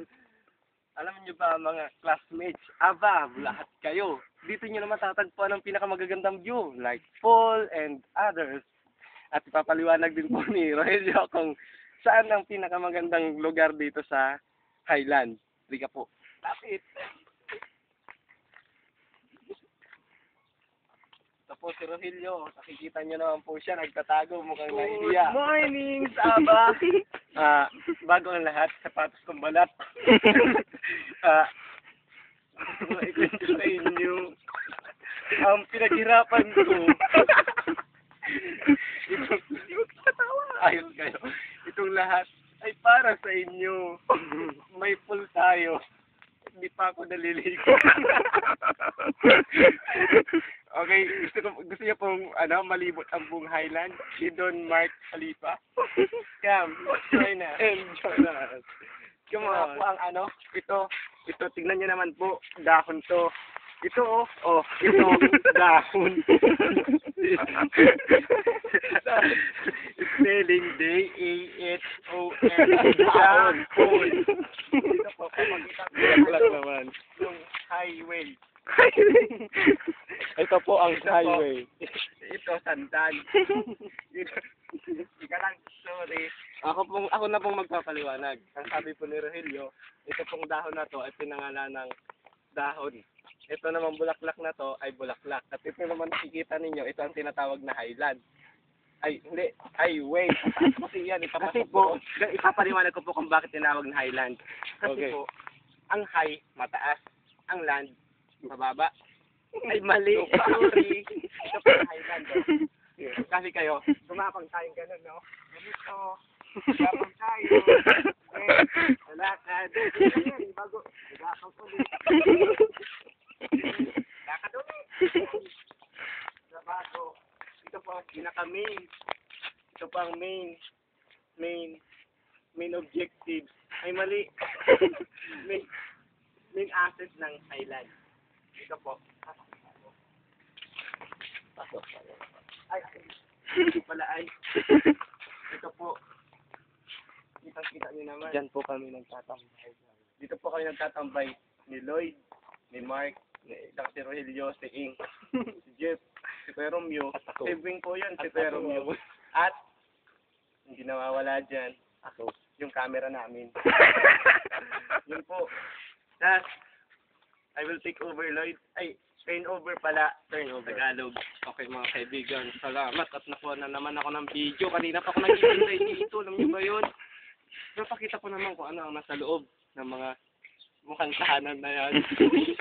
Alam niyo ba mga classmates, aba, lahat kayo. Dito niyo naman tatagpuan ang pinakamagagandang view, like Paul and others. At ipapaliwanag din po ni Rogelio kung saan ang pinakamagandang lugar dito sa Highland. Liga po. Lapit. Po si Rogelio. Nakikita niyo naman po siya, nagtatago, mukhang nahihiya. morning, Saba! Ah, bago ang lahat, sapatos kong balat. Ah, gusto ko ikwento sa inyo ang pinaghirapan ko. Itong, ayos kayo. Itong lahat ay para sa inyo. May full tayo. Hindi pa ako naliligo. okay, gusto ko gusto niyo pong ano malibot ang buong Highland si Don Mark Khalifa. Come, join us. Enjoy us. Come on. po ang ano, ito, ito, tignan niyo naman po, dahon to. Ito, oh, oh, ito, dahon. Spelling D-A-H-O-N. Dahon. Ito po, papakita ko lang naman. Yung highway. Ito po ang Ito po. highway. Ito, sandan. Ito, Ika lang, sorry. Ako pong, ako na pong magpapaliwanag. Ang sabi po ni Rogelio, ito pong dahon na to ay pinangalan ng dahon. Ito naman bulaklak na to ay bulaklak. At ito naman nakikita ninyo, ito ang tinatawag na highland. Ay, hindi, highway. Kasi yan, ipapasok Kasi po. Ipapaliwanag ko po kung bakit tinawag na highland. Kasi Okay. po, ang high, mataas. Ang land, mababa. Ay, mali. Sorry. Ito po ang highland. Oh. Kasi kayo, gumapang tayong ganun, no? Ganito. Gumapang tayo. Eh, Lakad. Ganyan, bago. Gumapang ulit. Lakad ulit. Sa bago. Ito po pinaka-main. Ito po ang main. Main. Main objective. Ay, mali. main, main asset ng Highland. Ito po. Pasok. Ay, ito pala ay. Po. Kitang-kita niyo naman. Diyan po kami nagtatambay. Dito po kami nagtatambay ni Lloyd, ni Mark, ni isang si Rogelio, si Ing, si Jeff, si Romeo. Si Bing po yun, si Romeo. At, hindi nawawala dyan, ako, yung camera namin. yun po. Tapos, I will take over Lloyd. Ay, turn over pala. Turn over. Tagalog. Okay mga kaibigan, salamat at nakuha na naman ako ng video. Kanina pa ako naghihintay dito. Alam niyo ba yun? Napakita ko naman kung ano ang nasa loob ng mga mukhang tahanan na yan.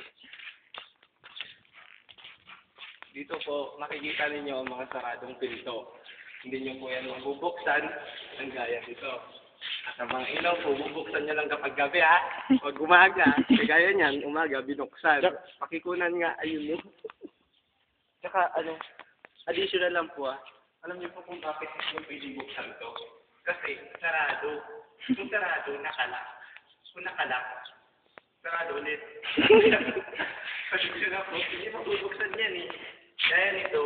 dito po, makikita ninyo ang mga saradong pinto. Hindi nyo po yan mabubuksan ang gaya nito. Ang mga ilaw po, bubuksan nyo lang kapag gabi ha. Pag umaga, kagaya niyan, umaga, binuksan. Pakikunan nga, ayun mo. Tsaka ano, additional lang po ah. Alam niyo po kung bakit yung pwede buksan to? Kasi sarado. Kung sarado, nakalak. Kung nakalak, sarado ulit. Kasi na po, hindi mabubuksan yan eh. Kaya nito,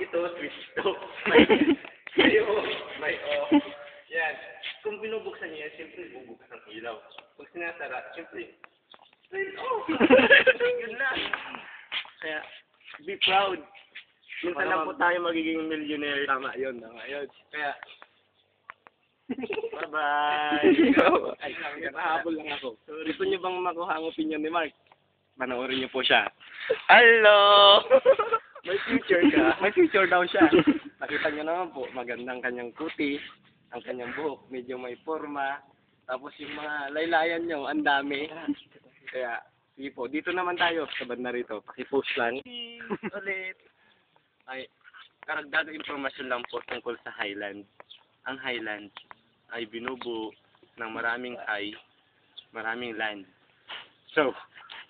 ito, switch to. May, may off, may off. Yan. Kung binubuksan niya, siyempre bubukas ang ilaw. Pag sinasara, siyempre, turn off. Yun lang. Kaya, be proud. Minsan lang po tayo magiging millionaire. Tama yun, tama yun. Kaya, bye-bye. Ay, nahabol lang ako. Gusto niyo bang makuha ang opinion ni Mark? Panoorin niyo po siya. Hello! May future ka. May future daw siya. Nakita niyo naman po, magandang kanyang kutis, ang kanyang buhok, medyo may forma. Tapos yung mga laylayan niyo, ang dami. Kaya, sige po, dito naman tayo sa banda rito. Pakipost lang. Ulit. Ay, karagdagang impormasyon lang po tungkol sa Highland. Ang Highland ay binubuo ng maraming high, maraming land. So,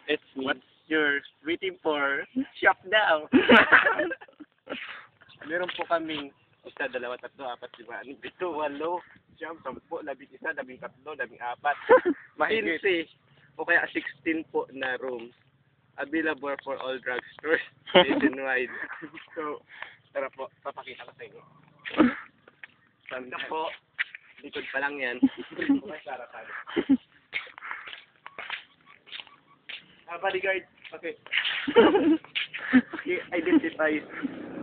it's what you're waiting for. Shop now! Meron po kaming isa, dalawa, tatlo, apat, lima, anim, pito, walo, siyam, sampu, labing isa, labing tatlo, labing apat. Mahigit. O kaya 16 po na rooms available for all drugstores nationwide. so, tara po, papakita ko sa inyo. Ito po, likod pa lang yan. Okay, Sarah, Sarah. bodyguard. Okay. okay, identify.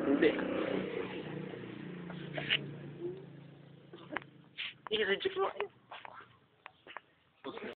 Hindi. He's a different.